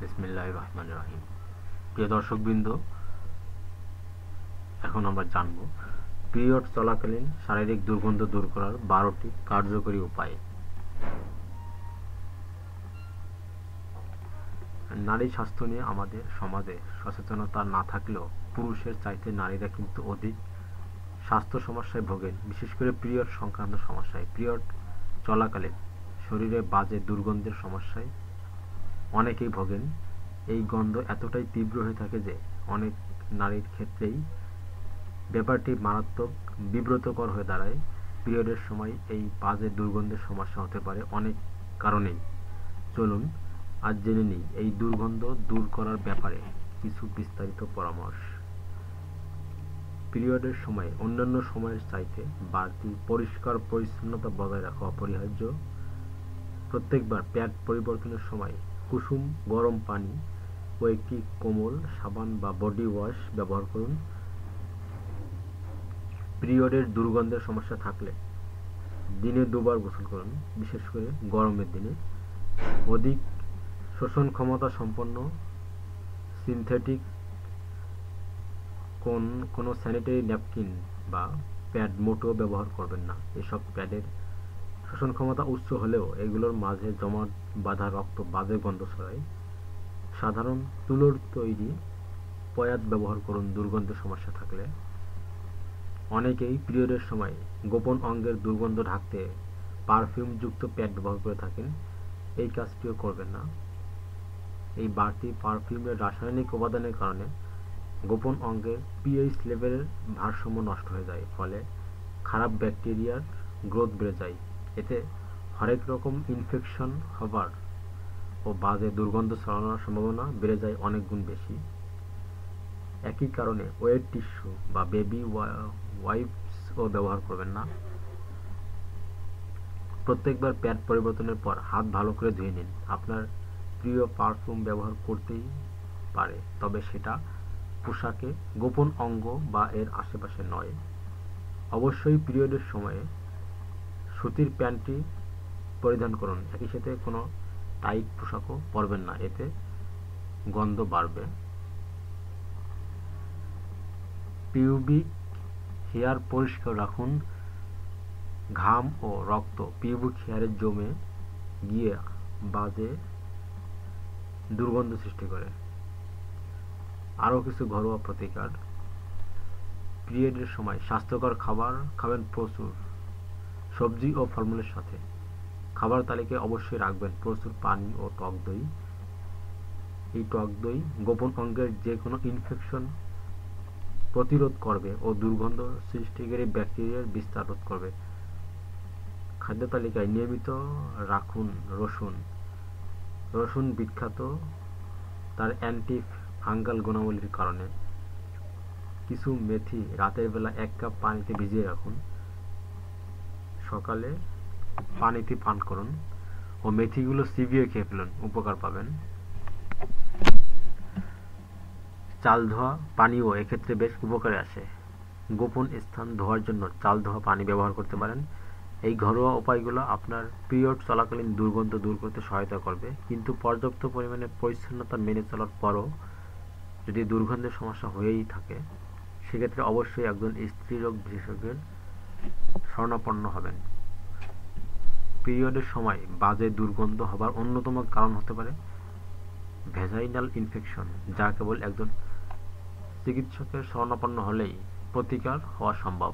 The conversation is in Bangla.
বিসমিল্লাহ রহমান রহিম প্রিয় দর্শকবৃন্দ, এখন আমরা জানব পিরিয়ড চলাকালীন শারীরিক দুর্গন্ধ দূর করার বারোটি কার্যকরী উপায়। নারী স্বাস্থ্য নিয়ে আমাদের সমাজে সচেতনতা না থাকলেও পুরুষের চাইতে নারীরা কিন্তু অধিক স্বাস্থ্য সমস্যায় ভোগেন, বিশেষ করে পিরিয়ড সংক্রান্ত সমস্যায়। পিরিয়ড চলাকালীন শরীরে বাজে দুর্গন্ধের সমস্যায় অনেকেই ভোগেন। এই গন্ধ এতটাই তীব্র হয়ে থাকে যে অনেক নারীর ক্ষেত্রেই ব্যাপারটি মারাত্মক, বিব্রতকর হয়ে দাঁড়ায়। পিরিয়ডের সময় এই বাজে দুর্গন্ধের সমস্যা হতে পারে অনেক কারণেই। চলুন, আজ জেনে নিই এই দুর্গন্ধ দূর করার ব্যাপারে কিছু বিস্তারিত পরামর্শ। পিরিয়ডের সময় অন্যান্য সময়ের চাইতে বাড়তি পরিষ্কার পরিচ্ছন্নতা বজায় রাখা অপরিহার্য। প্রত্যেকবার প্যাড পরিবর্তনের সময় কুসুম গরম পানি ও একটি কোমল সাবান বা বডি ওয়াশ ব্যবহার করুন। পিরিয়ডের দুর্গন্ধের সমস্যা থাকলে দিনে দুবার গোসল করুন, বিশেষ করে গরমের দিনে। অধিক শোষণ ক্ষমতা সম্পন্ন সিনথেটিক কোন, কোনো স্যানিটারি ন্যাপকিন বা প্যাড মোটো ব্যবহার করবেন না। এসব প্যাডের শোষণ ক্ষমতা উচ্চ হলেও এগুলোর মাঝে জমাট বাঁধা রক্ত বাজে গন্ধ ছড়ায়। সাধারণ তুলোর তৈরি পয়াত ব্যবহার করুন দুর্গন্ধের সমস্যা থাকলে। অনেকেই পিরিয়ডের সময় গোপন অঙ্গের দুর্গন্ধ ঢাকতে পারফিউমযুক্ত প্যাড ব্যবহার করে থাকেন। এই কাজটিও করবেন না। এই বাড়তি পারফিউমের রাসায়নিক উপাদানের কারণে গোপন অঙ্গের পিএইচ লেভেলের ভারসাম্য নষ্ট হয়ে যায়, ফলে খারাপ ব্যাকটেরিয়ার গ্রোথ বেড়ে যায়। এতে হরেক রকম ইনফেকশন হবার ও বাজে দুর্গন্ধ ছড়ানোর সম্ভাবনা বেড়ে যায় অনেক গুণ বেশি। একই কারণে ওয়েট টিস্যু বা বেবি ওয়াইপসও ব্যবহার করবেন না। প্রত্যেকবার প্যাড পরিবর্তনের পর হাত ভালো করে ধুয়ে নিন। আপনার প্রিয় পারফিউম ব্যবহার করতেই পারে, তবে সেটা পোশাকে গোপন অঙ্গ বা এর আশেপাশে নয়। অবশ্যই পিরিয়ডের সময়ে সুতির প্যান্টটি পরিধান করুন। একই সাথে কোনো টাইট পোশাকও পরবেন না, এতে গন্ধ বাড়বে। পিউবিক হেয়ার পরিষ্কার রাখুন। ঘাম ও রক্ত পিউবিক হেয়ারে জমে গিয়ে বাজে দুর্গন্ধ সৃষ্টি করে। আরও কিছু ঘরোয়া প্রতিকার। পিরিয়ডের সময় স্বাস্থ্যকর খাবার খাবেন প্রচুর। সবজি ও ফলমূলের সাথে। খাবার তালিকায় অবশ্যই রাখবেন প্রচুর পানি ও টক দই। এই টক দই গোপন অঙ্গের যে কোনো ইনফেকশন প্রতিরোধ করবে ও দুর্গন্ধ সৃষ্টিকারী ব্যাকটেরিয়ার বিস্তার রোধ করবে। খাদ্য তালিকায় নিয়মিত রাখুন রসুন। রসুন বিখ্যাত তার অ্যান্টি ফাঙ্গাল গুণাবলীর কারণে। কিছু মেথি রাতের বেলা এক কাপ পানিতে ভিজিয়ে রাখুন। সকালে পানিতে পান করুন ও মেথিগুলো চিবিয়ে খেয়ে ফেলুন, উপকার পাবেন। চাল ধোয়া পানিও এক্ষেত্রে বেশ উপকারে আসে। গোপন স্থান ধোয়ার জন্য চাল ধোয়া পানি ব্যবহার করতে পারেন। এই ঘরোয়া উপায়গুলো আপনার পিরিয়ড চলাকালীন দুর্গন্ধ দূর করতে সহায়তা করবে। কিন্তু পর্যাপ্ত পরিমাণে পরিচ্ছন্নতা মেনে চলার পরও যদি দুর্গন্ধের সমস্যা হয়েই থাকে, সেক্ষেত্রে অবশ্যই একজন স্ত্রীরোগ বিশেষজ্ঞের শরণাপন্ন হবেন। পিরিয়ডের সময় বাজে দুর্গন্ধ হবার অন্যতম কারণ হতে পারে ভেজাইনাল ইনফেকশন যা কেবল একজন চিকিৎসকের শরণাপন্ন হলেই প্রতিকার হওয়া সম্ভব।